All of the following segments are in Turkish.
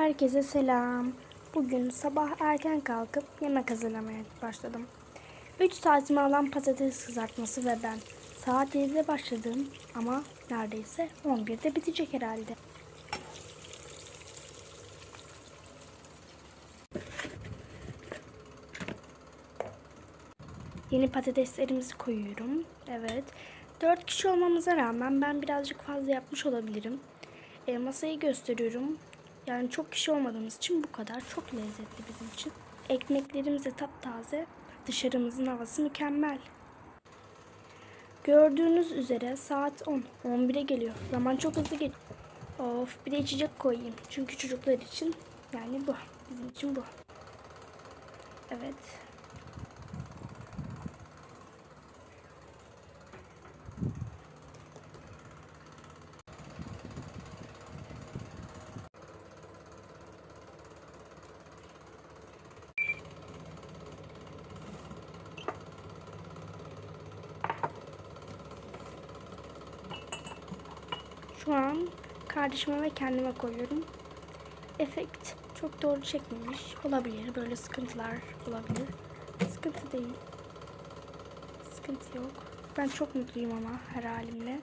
Herkese selam. Bugün sabah erken kalkıp yemek hazırlamaya başladım. 3 saatimi alan patates kızartması ve ben. Saat 7'de başladım ama neredeyse 11'de bitecek herhalde. Yeni patateslerimizi koyuyorum. Evet. 4 kişi olmamıza rağmen ben birazcık fazla yapmış olabilirim. E, masayı gösteriyorum. Yani çok kişi olmadığımız için bu kadar. Çok lezzetli bizim için. Ekmeklerimiz de taptaze. Dışarımızın havası mükemmel. Gördüğünüz üzere saat 10. 11'e geliyor. Zaman çok hızlı geçiyor. Of bir de içecek koyayım. Çünkü çocuklar için yani bu. Bizim için bu. Evet. Şu an kardeşime ve kendime koyuyorum. Efekt çok doğru çekmemiş. Olabilir. Böyle sıkıntılar olabilir. Sıkıntı değil. Sıkıntı yok. Ben çok mutluyum ama her halimle.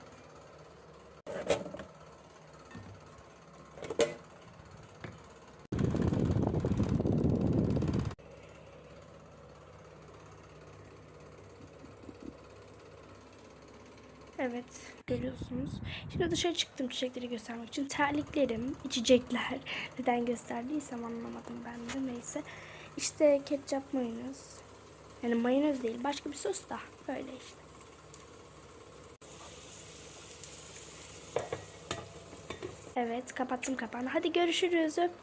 Evet görüyorsunuz. Şimdi dışarı çıktım çiçekleri göstermek için. Terliklerim, içecekler. Neden gösterdiysem anlamadım ben de neyse. İşte ketçap mayonez. Yani mayonez değil başka bir sos da böyle işte. Evet kapattım kapağını. Hadi görüşürüz.